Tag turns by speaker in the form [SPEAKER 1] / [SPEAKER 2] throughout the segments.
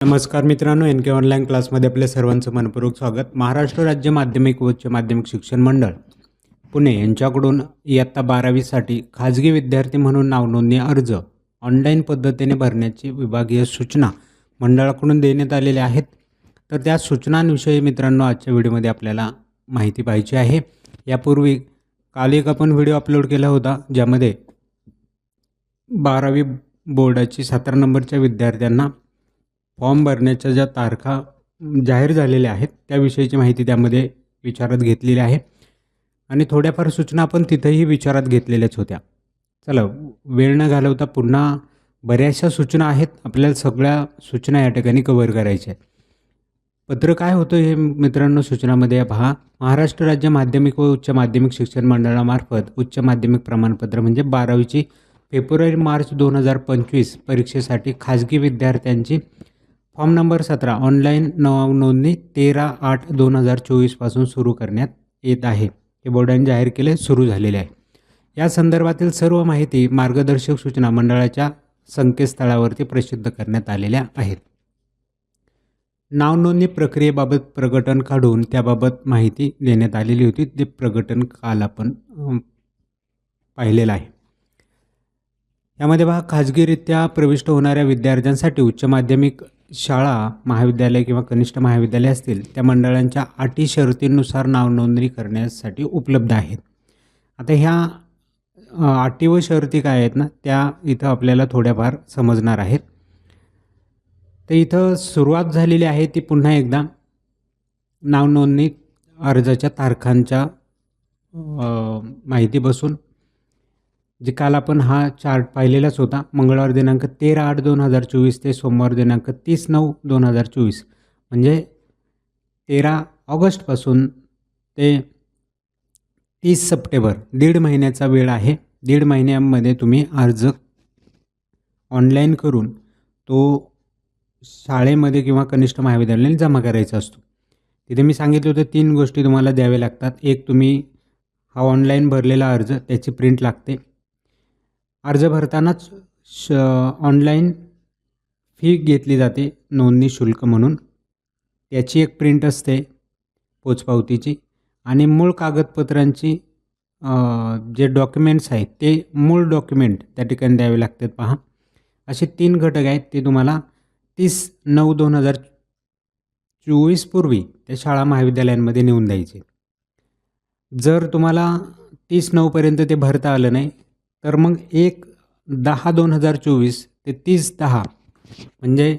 [SPEAKER 1] नमस्कार मित्रांनो एन के ऑनलाईन क्लासमध्ये आपल्या सर्वांचं मनपूर्वक स्वागत. महाराष्ट्र राज्य माध्यमिक व उच्च माध्यमिक शिक्षण मंडळ पुणे यांच्याकडून इयत्ता बारावीसाठी खाजगी विद्यार्थी म्हणून नावनोंदणी अर्ज ऑनलाईन पद्धतीने भरण्याची विभागीय सूचना मंडळाकडून देण्यात आलेल्या आहेत. तर त्या सूचनांविषयी मित्रांनो आजच्या व्हिडिओमध्ये आपल्याला माहिती पाहिजे आहे. यापूर्वी काल एक आपण व्हिडिओ अपलोड केला होता ज्यामध्ये बारावी बोर्डाची सतरा नंबरच्या विद्यार्थ्यांना फॉर्म भरण्याच्या ज्या तारखा जाहीर झालेल्या आहेत त्याविषयीची माहिती त्यामध्ये विचारात घेतलेली आहे. आणि थोड्याफार सूचना आपण तिथंही विचारात घेतलेल्याच होत्या. चला वेळ न घालवता पुन्हा बऱ्याचशा सूचना आहेत. आपल्याला सगळ्या सूचना या ठिकाणी कवर करायच्या आहेत. पत्र काय होतं हे मित्रांनो सूचनामध्ये पहा. महाराष्ट्र राज्य माध्यमिक व उच्च माध्यमिक शिक्षण मंडळामार्फत उच्च माध्यमिक प्रमाणपत्र म्हणजे बारावीची फेब्रुवारी मार्च दोन हजार पंचवीस परीक्षेसाठी खाजगी विद्यार्थ्यांची फॉर्म नंबर सतरा ऑनलाईन नाव नोंदणी तेरा आठ दोन हजार चोवीसपासून सुरू करण्यात येत आहे. हे बोर्डाने जाहीर केले सुरू झालेले आहे. या संदर्भातील सर्व माहिती मार्गदर्शक सूचना मंडळाच्या संकेतस्थळावरती प्रसिद्ध करण्यात आलेल्या आहेत. नावनोंदणी प्रक्रियेबाबत प्रकटन काढून त्याबाबत माहिती देण्यात आलेली होती. ते प्रकटन काल आपण पाहिलेलं आहे. यामध्ये बघा खाजगीरित्या प्रविष्ट होणाऱ्या विद्यार्थ्यांसाठी उच्च माध्यमिक शाळा महाविद्यालय किंवा कनिष्ठ महाविद्यालय असतील त्या मंडळांच्या अटी शर्तींनुसार नावनोंदणी करण्यासाठी उपलब्ध आहेत. आता ह्या अटी व शर्ती काय आहेत ना त्या इथं आपल्याला थोड्याफार समजणार आहेत. तर इथं सुरुवात झालेली आहे ती पुन्हा एकदा नावनोंदणी अर्जाच्या तारखांच्या माहिती बसून जे काल आपण हा चार्ट पाहिलेलाच होता मंगळवार दिनांक तेरा आठ दोन हजार चोवीस ते सोमवार दिनांक तीस नऊ दोन हजार चोवीस. म्हणजे तेरा ऑगस्टपासून ते तीस सप्टेंबर दीड महिन्याचा वेळ आहे. दीड महिन्यामध्ये तुम्ही अर्ज ऑनलाईन करून तो शाळेमध्ये किंवा कनिष्ठ महाविद्यालयाने जमा करायचा असतो. तिथे मी सांगितलं होतं तीन गोष्टी तुम्हाला द्याव्या लागतात. एक तुम्ही हा ऑनलाईन भरलेला अर्ज त्याची प्रिंट लागते. अर्ज भरतानाच श ऑनलाईन फी घेतली जाते नोंदणी शुल्क म्हणून. त्याची एक प्रिंट असते पोचपावतीची आणि मूळ कागदपत्रांची जे डॉक्युमेंट्स आहेत ते मूळ डॉक्युमेंट त्या ठिकाणी द्यावे लागतात पहा. असे तीन घटक आहेत ते तुम्हाला तीस नऊ दोन हजार चोवीसपूर्वी त्या शाळा महाविद्यालयांमध्ये नेऊन द्यायचे. जर तुम्हाला तीस नऊपर्यंत ते भरता आलं नाही तर मग एक दहा दोन हजार चोवीस ते तीस दहा म्हणजे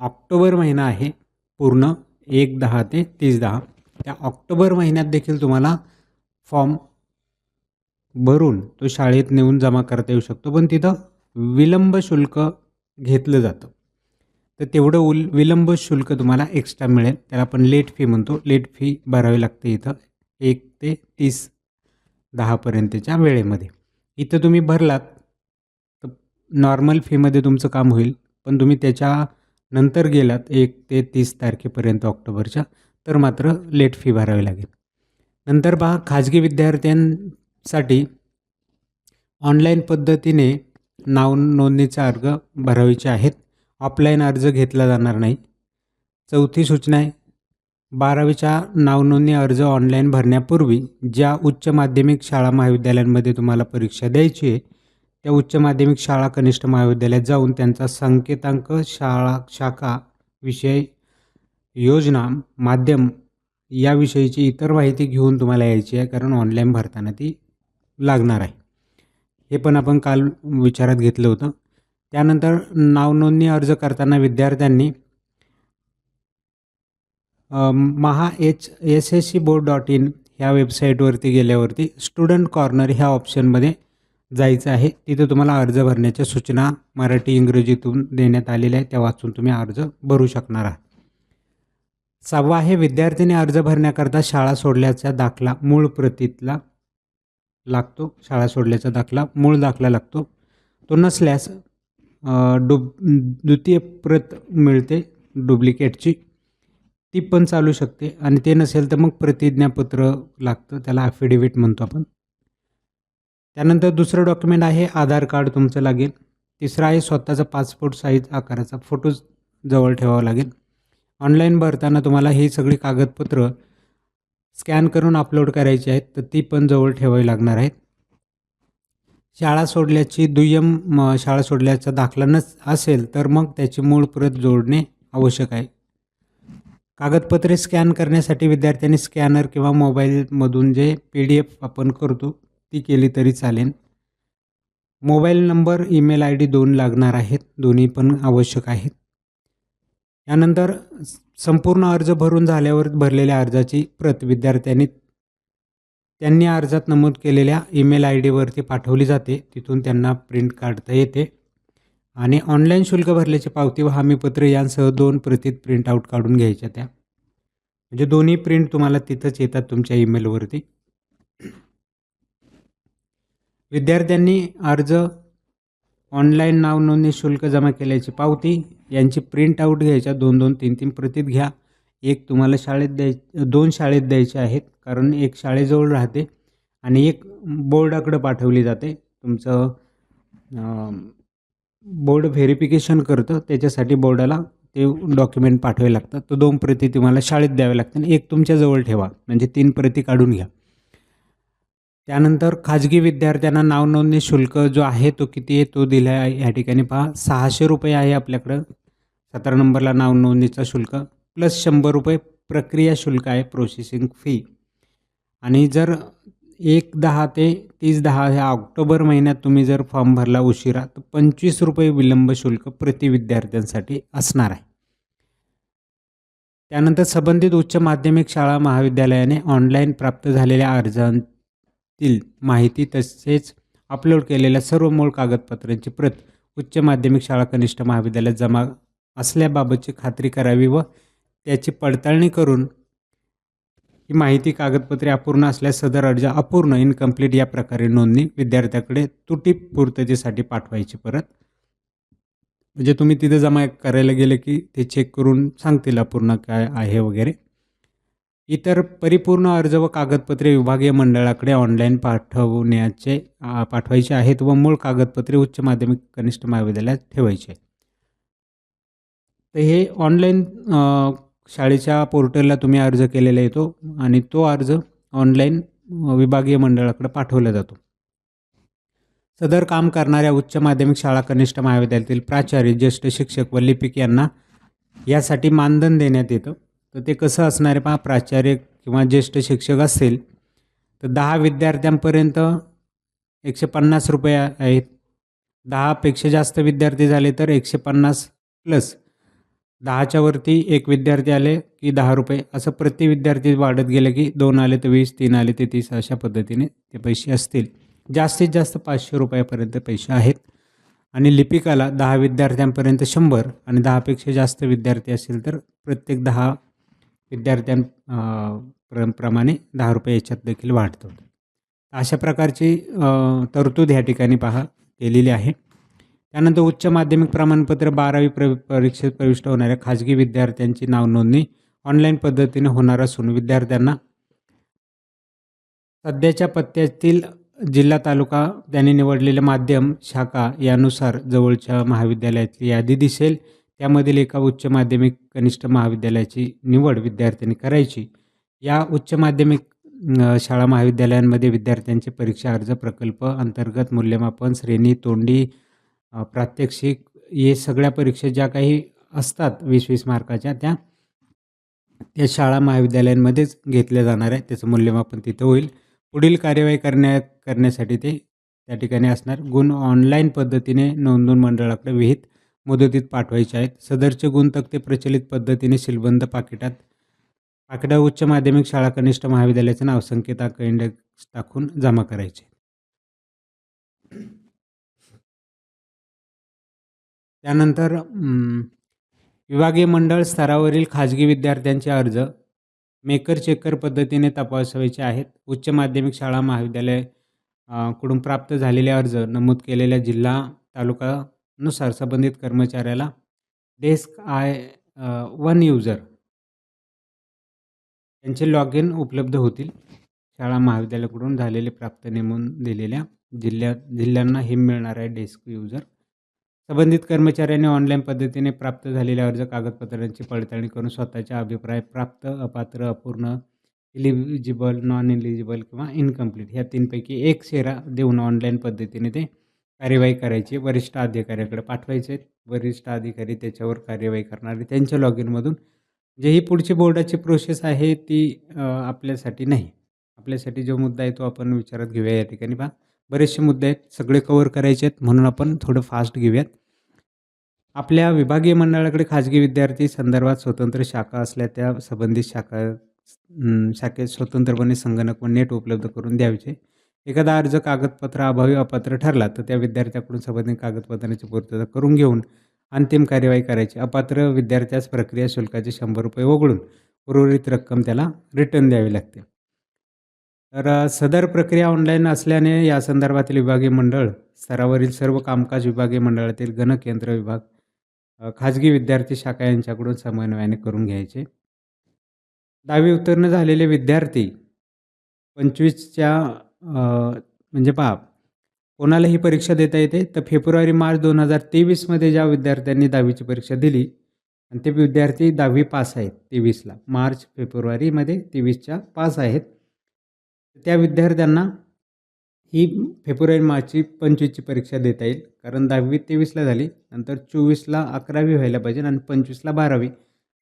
[SPEAKER 1] ऑक्टोबर महिना आहे पूर्ण एक दहा ते तीस दहा. त्या ऑक्टोबर महिन्यात देखील तुम्हाला फॉर्म भरून तो शाळेत नेऊन जमा करता येऊ शकतो पण तिथं विलंब शुल्क घेतलं जातं. तर तेवढं उल विलंब शुल्क तुम्हाला एक्स्ट्रा मिळेल. त्याला आपण लेट फी म्हणतो. लेट फी भरावी लागते इथं एक ते तीस दहापर्यंतच्या वेळेमध्ये. इथं तुम्ही भरलात तर नॉर्मल फीमध्ये तुमचं काम होईल. पण तुम्ही त्याच्या नंतर गेलात एक ते तीस तारखेपर्यंत ऑक्टोबरच्या तर मात्र लेट फी भरावी लागेल. नंतर पहा खाजगी विद्यार्थ्यांसाठी ऑनलाईन पद्धतीने नाव नोंदणीचे अर्ज भरायचे आहेत. ऑफलाईन अर्ज घेतला जाणार नाही. चौथी सूचना आहे बारावीच्या नावनोंदणी अर्ज ऑनलाईन भरण्यापूर्वी ज्या उच्च माध्यमिक शाळा महाविद्यालयांमध्ये तुम्हाला परीक्षा द्यायची आहे त्या उच्च माध्यमिक शाळा कनिष्ठ महाविद्यालयात जाऊन त्यांचा संकेतांक शाळा शाखा विषय योजना माध्यम याविषयीची इतर माहिती घेऊन तुम्हाला यायची आहे कारण ऑनलाईन भरताना ती लागणार आहे. हे पण आपण काल विचारात घेतलं होतं. त्यानंतर नावनोंदणी अर्ज करताना विद्यार्थ्यांनी Maha H S S C board dot in ह्या वेबसाईटवरती गेल्यावरती स्टुडंट कॉर्नर ह्या ऑप्शनमध्ये जायचं आहे. तिथं तुम्हाला अर्ज भरण्याच्या सूचना मराठी इंग्रजीतून देण्यात आलेल्या आहेत. त्या वाचून तुम्ही अर्ज भरू शकणार आहात. सहावा आहे विद्यार्थीने अर्ज भरण्याकरता शाळा सोडल्याचा दाखला मूळ प्रतीतला लागतो. शाळा सोडल्याचा दाखला मूळ दाखला लागतो. तो नसल्यास डुब द्वितीय प्रत मिळते. डुप्लिकेटची ती पण चालू शकते आणि ते नसेल तर मग प्रतिज्ञापत्र लागतं त्याला ॲफिडेविट म्हणतो आपण. त्यानंतर दुसरं डॉक्युमेंट आहे आधार कार्ड तुमचं लागेल. तिसरं आहे स्वतःचा पासपोर्ट साईज आकाराचा फोटो जवळ ठेवावा लागेल. ऑनलाईन भरताना तुम्हाला ही सगळी कागदपत्र स्कॅन करून अपलोड करायची आहेत तर ती पण जवळ ठेवावी लागणार आहेत. शाळा सोडल्याची दुय्यम म, शाळा सोडल्याचा दाखला नस असेल तर मग त्याची मूळ प्रत जोडणे आवश्यक आहे. कागदपत्रे स्कॅन करण्यासाठी विद्यार्थ्यांनी स्कॅनर किंवा मोबाईलमधून जे पी डी एफ आपण करतो ती केली तरी चालेल. Mobile number email I D दोन लागणार आहेत. दोन्ही पण आवश्यक आहेत. यानंतर संपूर्ण अर्ज भरून झाल्यावर भरलेल्या अर्जाची प्रत विद्यार्थ्यांनी त्यांनी अर्जात नमूद केलेल्या ईमेल आय डीवरती पाठवली जाते. तिथून त्यांना प्रिंट काढता येते. आणि ऑनलाईन शुल्क भरल्याची पावती व हमीपत्र यांसह दोन प्रतीत प्रिंट आऊट काढून घ्यायच्या त्या. म्हणजे दोन्ही प्रिंट तुम्हाला तिथंच येतात तुमच्या ईमेलवरती विद्यार्थ्यांनी अर्ज ऑनलाईन नाव नोंदणी शुल्क जमा केल्याची पावती यांची प्रिंट आऊट घ्यायच्या दोन दोन तीन तीन प्रतीत घ्या. एक तुम्हाला शाळेत द्याय दोन शाळेत द्यायचे आहेत कारण एक शाळेजवळ राहते आणि एक बोर्डाकडं पाठवली जाते. तुमचं बोर्ड व्हेरिफिकेशन करतं त्याच्यासाठी बोर्डाला ते डॉक्युमेंट पाठवावे लागतात. तो दोन प्रती तुम्हाला शाळेत द्यावे लागतात आणि एक तुमच्याजवळ ठेवा म्हणजे तीन प्रती काढून घ्या. त्यानंतर खाजगी विद्यार्थ्यांना नावनोंदणी शुल्क जो आहे तो किती आहे तो दिला आहे. या ठिकाणी पहा सहाशे रुपये आहे आपल्याकडं. सतरा नंबरला नावनोंदणीचा शुल्क प्लस शंभर रुपये प्रक्रिया शुल्क आहे प्रोसेसिंग फी. आणि जर एक दहा ते तीस दहा ह्या ऑक्टोबर महिन्यात तुम्ही जर फॉर्म भरला उशिरा तर पंचवीस रुपये विलंब शुल्क प्रति विद्यार्थ्यांसाठी असणार आहे. त्यानंतर संबंधित उच्च माध्यमिक शाळा महाविद्यालयाने ऑनलाईन प्राप्त झालेल्या अर्जांतील माहिती तसेच अपलोड केलेल्या सर्व मूळ कागदपत्रांची प्रत उच्च माध्यमिक शाळा कनिष्ठ महाविद्यालयात जमा असल्याबाबतची खात्री करावी व त्याची पडताळणी करून ही माहिती कागदपत्रे अपूर्ण असल्यास सदर अर्ज अपूर्ण इनकम्प्लीट या प्रकारे नोंदणी विद्यार्थ्याकडे तुटी पूर्ततेसाठी पाठवायची परत. म्हणजे तुम्ही तिथे जमा करायला गेले की ते चेक करून सांगतील अपूर्ण काय आहे वगैरे. इतर परिपूर्ण अर्ज व कागदपत्रे विभागीय मंडळाकडे ऑनलाईन पाठवण्याचे पाठवायचे आहेत व मूळ कागदपत्रे उच्च माध्यमिक कनिष्ठ महाविद्यालयात ठेवायचे तर हे ऑनलाईन शाळेच्या पोर्टलला तुम्ही अर्ज केलेला येतो आणि तो अर्ज ऑनलाईन विभागीय मंडळाकडे पाठवला जातो. सदर काम करणाऱ्या उच्च माध्यमिक शाळा कनिष्ठ महाविद्यालयातील प्राचार्य ज्येष्ठ शिक्षक व लिपिक यांना यासाठी मानधन देण्यात येतं. तर ते कसं असणारे पहा प्राचार्य किंवा ज्येष्ठ शिक्षक असेल तर दहा विद्यार्थ्यांपर्यंत एकशे पन्नास रुपये आहेत. दहापेक्षा जास्त विद्यार्थी झाले तर एकशे पन्नास प्लस दहाच्या वरती एक विद्यार्थी आले की दहा रुपये. असं प्रति विद्यार्थी वाढत गेलं की दोन आले तर वीस तीन आले ते तीस अशा पद्धतीने ते पैसे असतील. जास्तीत जास्त पाचशे रुपयापर्यंत पैसे आहेत. आणि लिपिकाला दहा विद्यार्थ्यांपर्यंत शंभर आणि दहापेक्षा जास्त विद्यार्थी असतील तर प्रत्येक दहा विद्यार्थ्यां प्र प्रमाणे दहा रुपये याच्यात देखील वाढतो अशा प्रकारची तरतूद ह्या ठिकाणी पहा केलेली आहे. त्यानंतर उच्च माध्यमिक प्रमाणपत्र बारावी प्र परीक्षेत प्रविष्ट होणाऱ्या खाजगी विद्यार्थ्यांची नाव नोंदणी ऑनलाईन पद्धतीने होणार असून विद्यार्थ्यांना सध्याच्या पत्त्यातील जिल्हा तालुका त्यांनी निवडलेले माध्यम शाखा यानुसार जवळच्या महाविद्यालयातली यादी दिसेल. त्यामधील एका उच्च माध्यमिक कनिष्ठ महाविद्यालयाची निवड विद्यार्थ्यांनी करायची. या उच्च माध्यमिक शाळा महाविद्यालयांमध्ये विद्यार्थ्यांचे परीक्षा अर्ज प्रकल्प अंतर्गत मूल्यमापन श्रेणी तोंडी प्रात्यक्षिक हे सगळ्या परीक्षा ज्या काही असतात वीस वीस मार्काच्या त्या त्या शाळा महाविद्यालयांमध्येच घेतल्या जाणार आहे त्याचं मूल्यमापन तिथं होईल. पुढील कार्यवाही करण्या करण्यासाठी ते त्या ठिकाणी असणार. गुण ऑनलाईन पद्धतीने नोंदवून मंडळाकडे विहित मुदतीत पाठवायचे आहेत. सदरचे गुण तक्ते प्रचलित पद्धतीने शिलबंद पाकिटात पाकिटा उच्च माध्यमिक शाळा कनिष्ठ महाविद्यालयाचं नाव संकेतांक इंडेक्स टाकून जमा करायचे. त्यानंतर विभागीय मंडळ स्तरावरील खाजगी विद्यार्थ्यांचे अर्ज मेकर चेकर पद्धतीने तपासायचे आहेत. उच्च माध्यमिक शाळा महाविद्यालयकडून प्राप्त झालेले अर्ज नमूद केलेल्या जिल्हा तालुकानुसार संबंधित कर्मचाऱ्याला डेस्क आय वन युजर यांचे लॉग इन उपलब्ध होतील. शाळा महाविद्यालयाकडून झालेले प्राप्त नेमून दिलेल्या जिल्ह्यात जिल्ह्यांना हे मिळणार आहे डेस्क युजर. संबंधित कर्मचाऱ्यांनी ऑनलाईन पद्धतीने प्राप्त झालेल्या अर्ज कागदपत्रांची पडताळणी करून स्वतःच्या अभिप्राय प्राप्त अपात्र अपूर्ण इलिजिबल नॉन इलिजिबल किंवा इनकम्प्लीट ह्या तीनपैकी एक शेरा देऊन ऑनलाईन पद्धतीने ते कार्यवाही करायची. वरिष्ठ अधिकाऱ्याकडे पाठवायचे वरिष्ठ अधिकारी त्याच्यावर कार्यवाही करणारे त्यांच्या लॉग इनमधून जे म्हणजे ही पुढची बोर्डाची प्रोसेस आहे ती आपल्यासाठी नाही. आपल्यासाठी जो मुद्दा आहे तो आपण विचारात घेऊया या ठिकाणी. पहा. बरेचसे मुद्दे आहेत सगळे कवर करायचे आहेत म्हणून आपण थोडं फास्ट घेऊयात. आपल्या विभागीय मंडळाकडे खाजगी विद्यार्थी संदर्भात स्वतंत्र शाखा असल्या त्या संबंधित शाखा शाखेत स्वतंत्रपणे संगणक व नेट उपलब्ध करून द्यायचे. एखादा अर्ज कागदपत्र अभावी अपात्र ठरला तर त्या विद्यार्थ्याकडून संबंधित कागदपत्रांची पूर्तता करून घेऊन अंतिम कार्यवाही करायची. अपात्र विद्यार्थ्यास प्रक्रिया शुल्काचे शंभर रुपये वगळून उर्वरित रक्कम त्याला रिटर्न द्यावी लागते. तर सदर प्रक्रिया ऑनलाईन असल्याने या संदर्भातील विभागीय मंडळ स्तरावरील सर्व कामकाज विभागीय मंडळातील गणकेंद्र विभाग खाजगी विद्यार्थी शाखा यांच्याकडून समन्वयाने करून घ्यायचे. दहावी उत्तीर्ण झालेले विद्यार्थी पंचवीसच्या म्हणजे पहा कोणाला ही परीक्षा देता येते तर फेब्रुवारी मार्च दोन हजार तेवीसमध्ये ज्या विद्यार्थ्यांनी दहावीची परीक्षा दिली आणि ते विद्यार्थी दहावी पास आहेत तेवीसला मार्च फेब्रुवारीमध्ये तेवीसच्या पास आहेत. त्या विद्यार्थ्यांना ही फेब्रुवारी मार्चची पंचवीसची परीक्षा देता येईल. कारण दहावी तेवीसला झाली. नंतर चोवीसला अकरावी व्हायला पाहिजे आणि पंचवीसला बारावी.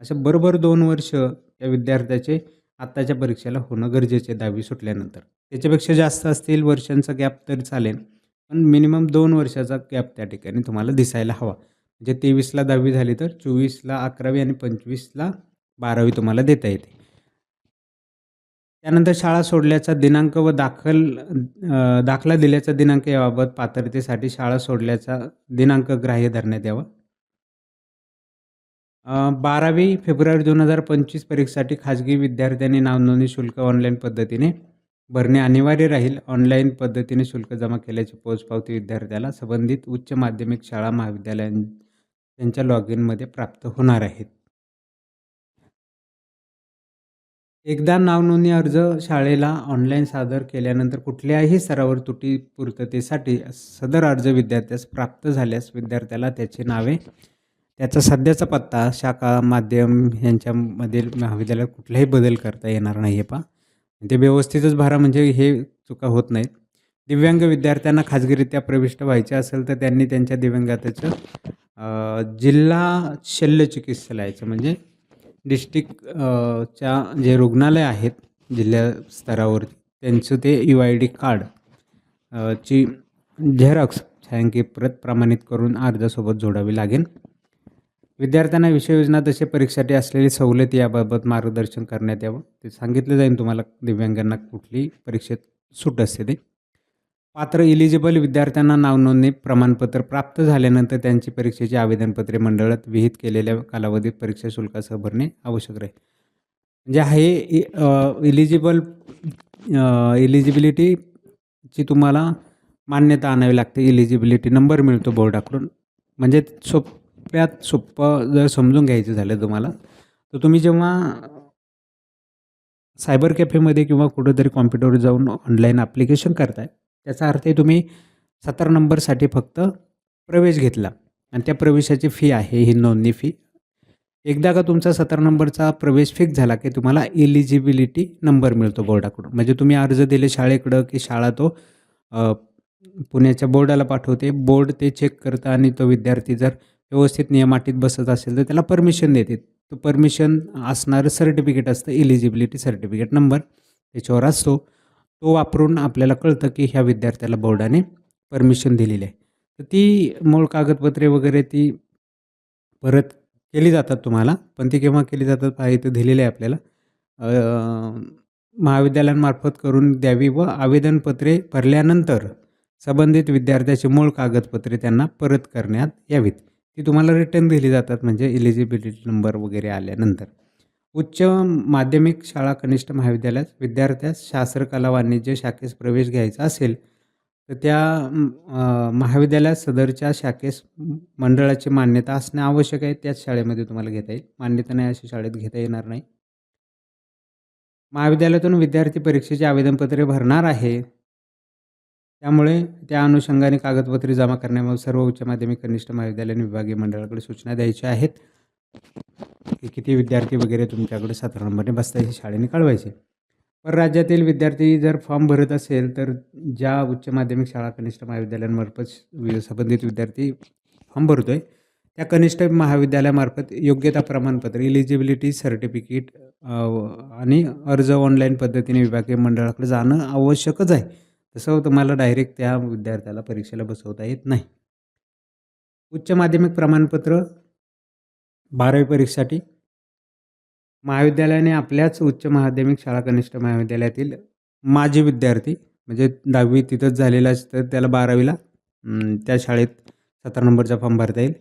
[SPEAKER 1] अशा बरोबर दोन वर्ष त्या विद्यार्थ्याचे आत्ताच्या परीक्षेला होणं गरजेचे दहावी सुटल्यानंतर. त्याच्यापेक्षा जास्त असतील वर्षांचा गॅप तरी चालेल. पण मिनिमम दोन वर्षाचा गॅप त्या ठिकाणी तुम्हाला दिसायला हवा. म्हणजे तेवीसला दहावी झाली तर चोवीसला अकरावी आणि पंचवीसला बारावी तुम्हाला देता येते. त्यानंतर शाळा सोडल्याचा दिनांक व दाखल दाखला दिल्याचा दिनांक याबाबत पात्रतेसाठी शाळा सोडल्याचा दिनांक ग्राह्य धरण्यात यावा. बारावी फेब्रुवारी दोन हजार पंचवीस परीक्षेसाठी खाजगी विद्यार्थ्यांनी नावनोंदणी शुल्क ऑनलाईन पद्धतीने भरणे अनिवार्य राहील. ऑनलाईन पद्धतीने शुल्क जमा केल्याची पोचपावती विद्यार्थ्याला संबंधित उच्च माध्यमिक शाळा महाविद्यालयां त्यांच्या लॉग इनमध्ये प्राप्त होणार आहेत. एकदा नावनोंदणी अर्ज शाळेला ऑनलाईन सादर केल्यानंतर कुठल्याही स्तरावर तुटी पूर्ततेसाठी सदर अर्ज विद्यार्थ्यास प्राप्त झाल्यास विद्यार्थ्याला त्याची नावे त्याचा सध्याचा पत्ता शाखा माध्यम यांच्यामधील महाविद्यालयात कुठलाही बदल करता येणार नाही आहे पा ते व्यवस्थितच भरा म्हणजे हे चुका होत नाहीत. दिव्यांग विद्यार्थ्यांना खाजगीरित्या प्रविष्ट व्हायचे असेल तर त्यांनी त्यांच्या दिव्यांगाताचं जिल्हा शल्य चिकित्सालयाचं म्हणजे डिस्ट्रिक्ट च्या जे रुग्णालय आहेत जिल्हा स्तरावर त्यांचं ते यू आय डी कार्ड ची झेरॉक्स छायांकित प्रत प्रमाणित करून अर्जासोबत जोडावी लागेल. विद्यार्थ्यांना विषय योजना तसे परीक्षासाठी असलेली सवलत याबाबत मार्गदर्शन करण्यात यावं. ते सांगितलं जाईल तुम्हाला. दिव्यांगांना कुठली परीक्षेत सूट असते ते. पात्र इलिजिबल विद्यार्थ्यांना नावनोंदणी प्रमाणपत्र प्राप्त झाल्यानंतर त्यांची परीक्षेची आवेदनपत्रे मंडळात विहित केलेल्या कालावधीत परीक्षा शुल्कासह भरणे आवश्यक राहील. म्हणजे हे इलिजिबल इलिजिबिलिटीची तुम्हाला मान्यता आणावी लागते. इलिजिबिलिटी नंबर मिळतो बोर्डाकडून म्हणजे सोप्यात सोपं जर समजून घ्यायचं झालं तुम्हाला तर तुम्ही जेव्हा सायबर कॅफेमध्ये किंवा कुठंतरी कॉम्प्युटरवर जाऊन ऑनलाईन ॲप्लिकेशन करताय त्याचा अर्थ आहे तुम्ही सतरा नंबरसाठी फक्त प्रवेश घेतला. आणि त्या प्रवेशाची फी आहे ही नोंदणी फी एकदा का तुमचा सतरा नंबरचा प्रवेश फिक्स झाला की तुम्हाला इलिजिबिलिटी नंबर मिळतो बोर्डाकडून. म्हणजे तुम्ही अर्ज दिले शाळेकडं की शाळा तो पुण्याच्या बोर्डाला पाठवते. बोर्ड ते चेक करतं आणि तो विद्यार्थी जर व्यवस्थित नियमाटीत बसत असेल तर त्याला परमिशन देते. तो परमिशन असणारं सर्टिफिकेट असतं इलिजिबिलिटी सर्टिफिकेट नंबर त्याच्यावर असतो. तो वापरून आपल्याला कळतं की ह्या विद्यार्थ्याला बोर्डाने परमिशन दिलेली आहे. तर ती मूळ कागदपत्रे वगैरे ती परत केली जातात तुम्हाला पण ती केव्हा केली जातात पाहिजे इथं दिलेली आहे आपल्याला. महाविद्यालयांमार्फत करून द्यावी व आवेदनपत्रे भरल्यानंतर संबंधित विद्यार्थ्याची मूळ कागदपत्रे त्यांना परत करण्यात यावीत. ती तुम्हाला रिटर्न दिली जातात म्हणजे इलिजिबिलिटी नंबर वगैरे आल्यानंतर. उच्च माध्यमिक शाळा कनिष्ठ महाविद्यालयात विद्यार्थ्यास शास्त्र कला वाणिज्य शाखेस प्रवेश घ्यायचा असेल तर त्या महाविद्यालयात सदरच्या शाखेस मंडळाची मान्यता असणे आवश्यक आहे. त्याच शाळेमध्ये तुम्हाला घेता येईल. मान्यता नाही अशा शाळेत घेता येणार नाही. महाविद्यालयातून विद्यार्थी परीक्षेचे आवेदनपत्रे भरणार आहे. त्यामुळे त्या अनुषंगाने कागदपत्रे जमा करण्यामुळे सर्व उच्च माध्यमिक कनिष्ठ महाविद्यालय विभागीय मंडळाकडे सूचना द्यायच्या आहेत. की किती विद्यार्थी वगैरे तुमच्याकडे सतरा नंबरने शाळेने कळवायचे. पण राज्यातील विद्यार्थी जर फॉर्म भरत असेल तर ज्या उच्च माध्यमिक शाळा कनिष्ठ महाविद्यालयांमार्फत संबंधित विद्यार्थी फॉर्म भरतो आहे त्या कनिष्ठ महाविद्यालयामार्फत योग्यता प्रमाणपत्र इलिजिबिलिटी सर्टिफिकेट आणि अर्ज ऑनलाईन पद्धतीने विभागीय मंडळाकडे जाणं आवश्यकच आहे. तसं तुम्हाला डायरेक्ट त्या विद्यार्थ्याला परीक्षेला बसवता येत नाही. उच्च माध्यमिक प्रमाणपत्र बारावी परीक्षेसाठी. महाविद्यालयाने आपल्याच उच्च माध्यमिक शाळा कनिष्ठ महाविद्यालयातील माजी विद्यार्थी म्हणजे दहावी तिथंच झालेला तर त्याला बारावीला त्या शाळेत सतरा नंबरचा फॉर्म भरता येईल.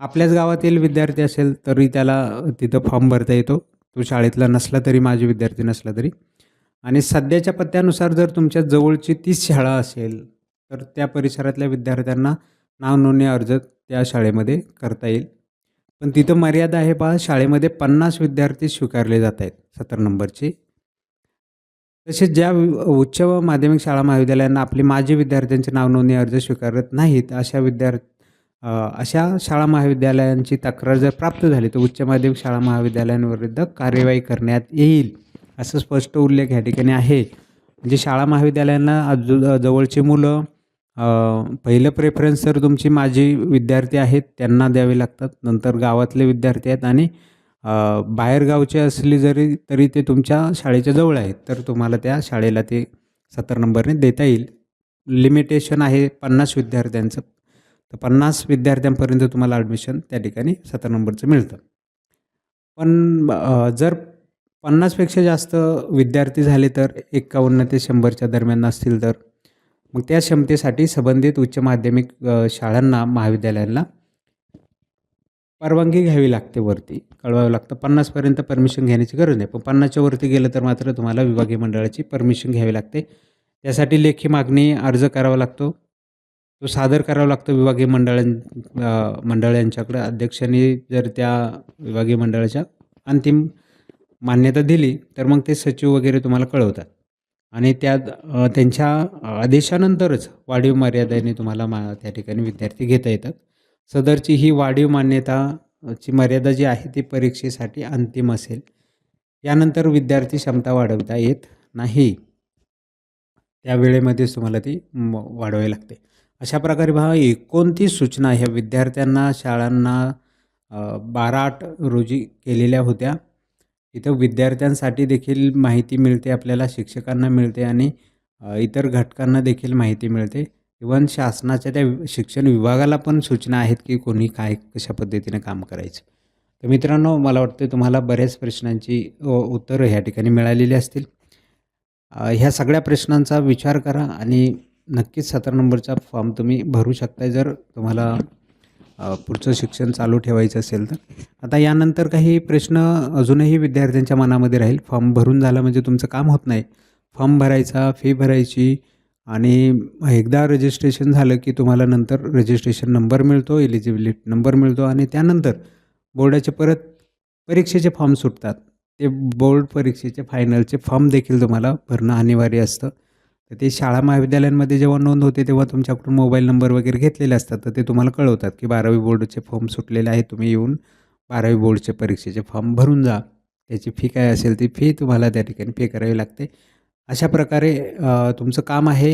[SPEAKER 1] आपल्याच गावातील विद्यार्थी असेल तरी त्याला तिथं फॉर्म भरता येतो. तो शाळेतला नसला तरी माजी विद्यार्थी नसला तरी. आणि सध्याच्या पत्त्यानुसार जर तुमच्या जवळची तीच शाळा असेल तर त्या परिसरातल्या विद्यार्थ्यांना नाव नोंदणी अर्ज त्या शाळेमध्ये करता येईल. पण तिथं मर्यादा आहे पहा शाळेमध्ये पन्नास विद्यार्थी स्वीकारले जात आहेत सत्तर नंबरचे. तसेच ज्या उच्च व माध्यमिक शाळा महाविद्यालयांना आपले माजी विद्यार्थ्यांचे नाव नोंदणी अर्ज स्वीकारत नाहीत अशा विद्यार्थी अशा शाळा महाविद्यालयांची तक्रार जर प्राप्त झाली तर उच्च माध्यमिक शाळा महाविद्यालयांविरुद्ध कार्यवाही करण्यात येईल असं स्पष्ट उल्लेख या ठिकाणी आहे. म्हणजे शाळा महाविद्यालयांना जवळची मुलं पहिलं प्रेफरन्स तर तुमची माझी विद्यार्थी आहेत त्यांना द्यावे लागतात. नंतर गावातले विद्यार्थी आहेत आणि बाहेरगावचे असले जरी तरी ते तुमच्या शाळेच्या जवळ आहेत. तर तुम्हाला त्या शाळेला ते सत्तर नंबरने देता येईल. लिमिटेशन आहे पन्नास विद्यार्थ्यांचं. तर पन्नास विद्यार्थ्यांपर्यंत तुम्हाला ॲडमिशन त्या ठिकाणी सत्तर नंबरचं मिळतं. पण जर पन्नासपेक्षा जास्त विद्यार्थी झाले तर एकावन्न ते शंभरच्या दरम्यान असतील तर मग त्या क्षमतेसाठी संबंधित उच्च माध्यमिक शाळांना महाविद्यालयांना परवानगी घ्यावी लागते वरती. कळवावं लागतं. पन्नासपर्यंत परमिशन घेण्याची गरज नाही. पण पन्नासच्या वरती गेलं तर मात्र तुम्हाला विभागीय मंडळाची परमिशन घ्यावी लागते. त्यासाठी लेखी मागणी अर्ज करावा लागतो. तो सादर करावा लागतो विभागीय मंडळां मंडळ यांच्याकडे अध्यक्षांनी जर त्या विभागीय मंडळाच्या अंतिम मान्यता दिली तर मग ते सचिव वगैरे तुम्हाला कळवतात. आणि त्यात त्यांच्या आदेशानंतरच वाढीव मर्यादेने तुम्हाला मा त्या ठिकाणी विद्यार्थी घेता येतात. सदरची ही वाढीव मान्यताची मर्यादा जी आहे ती परीक्षेसाठी अंतिम असेल. यानंतर विद्यार्थी क्षमता वाढवता येत नाही. त्या वेळेमध्येच तुम्हाला ती वाढवावी लागते. अशा प्रकारे पहा एकोणतीस सूचना ह्या विद्यार्थ्यांना शाळांना बारा आठ रोजी केलेल्या होत्या. इथं विद्यार्थ्यांसाठी देखील माहिती मिळते आपल्याला शिक्षकांना मिळते आणि इतर घटकांना देखील माहिती मिळते. इवन शासनाच्या त्या शिक्षण विभागाला पण सूचना आहेत की कोणी काय कशा पद्धतीने काम करायचं. तर मित्रांनो मला वाटतं तुम्हाला बऱ्याच प्रश्नांची उत्तरं ह्या ठिकाणी मिळालेली असतील. ह्या सगळ्या प्रश्नांचा विचार करा आणि नक्कीच सतरा नंबरचा फॉर्म तुम्ही भरू शकता जर तुम्हाला पुढचं शिक्षण चालू ठेवायचं असेल तर. आता यानंतर काही प्रश्न अजूनही विद्यार्थ्यांच्या मनामध्ये राहील. फॉर्म भरून झाला म्हणजे तुमचं काम होत नाही. फॉर्म भरायचा फी भरायची आणि एकदा रजिस्ट्रेशन झालं की तुम्हाला नंतर रजिस्ट्रेशन नंबर मिळतो एलिजिबिलिटी नंबर मिळतो आणि त्यानंतर बोर्डाचे परत परीक्षेचे फॉर्म सुटतात. ते बोर्ड परीक्षेचे फायनलचे फॉर्म देखील तुम्हाला भरणं अनिवार्य असतं. तर ते शाळा महाविद्यालयांमध्ये जेव्हा नोंद होते तेव्हा तुमच्याकडून मोबाईल नंबर वगैरे घेतलेले असतात. तर ते तुम्हाला कळवतात की बारावी बोर्डचे फॉर्म सुटलेले आहेत तुम्ही येऊन बारावी बोर्डचे परीक्षेचे फॉर्म भरून जा. त्याची फी काय असेल ती फी तुम्हाला त्या ठिकाणी पे करावी लागते. अशा प्रकारे तुमचं काम आहे.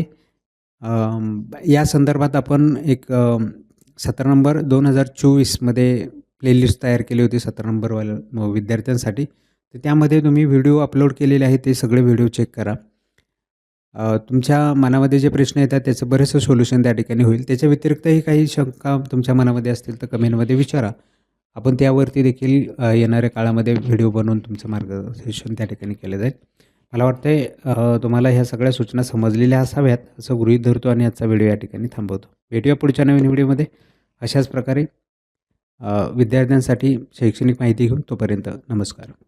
[SPEAKER 1] या संदर्भात आपण एक सतरा नंबर दोन हजार चोवीसमध्ये प्लेलिस्ट तयार केली होती सतरा नंबरवाल्या विद्यार्थ्यांसाठी. तर त्यामध्ये तुम्ही व्हिडिओ अपलोड केलेले आहेत ते सगळे व्हिडिओ चेक करा. तुमच्या मनामध्ये जे प्रश्न येतात त्याचं बरेचसं सोल्युशन त्या ठिकाणी होईल. त्याच्या व्यतिरिक्तही काही शंका तुमच्या मनामध्ये असतील तर कमेंटमध्ये विचारा. आपण त्यावरती देखील येणाऱ्या काळामध्ये व्हिडिओ बनवून तुमचं मार्गदर्शन त्या ठिकाणी केलं जाईल. मला वाटतंय आहे तुम्हाला ह्या सगळ्या सूचना समजलेल्या असाव्यात असं गृहीत धरतो आणि आजचा व्हिडिओ या ठिकाणी थांबवतो. भेटूया पुढच्या नवीन व्हिडिओमध्ये अशाच प्रकारे विद्यार्थ्यांसाठी शैक्षणिक माहिती घेऊन तोपर्यंत नमस्कार.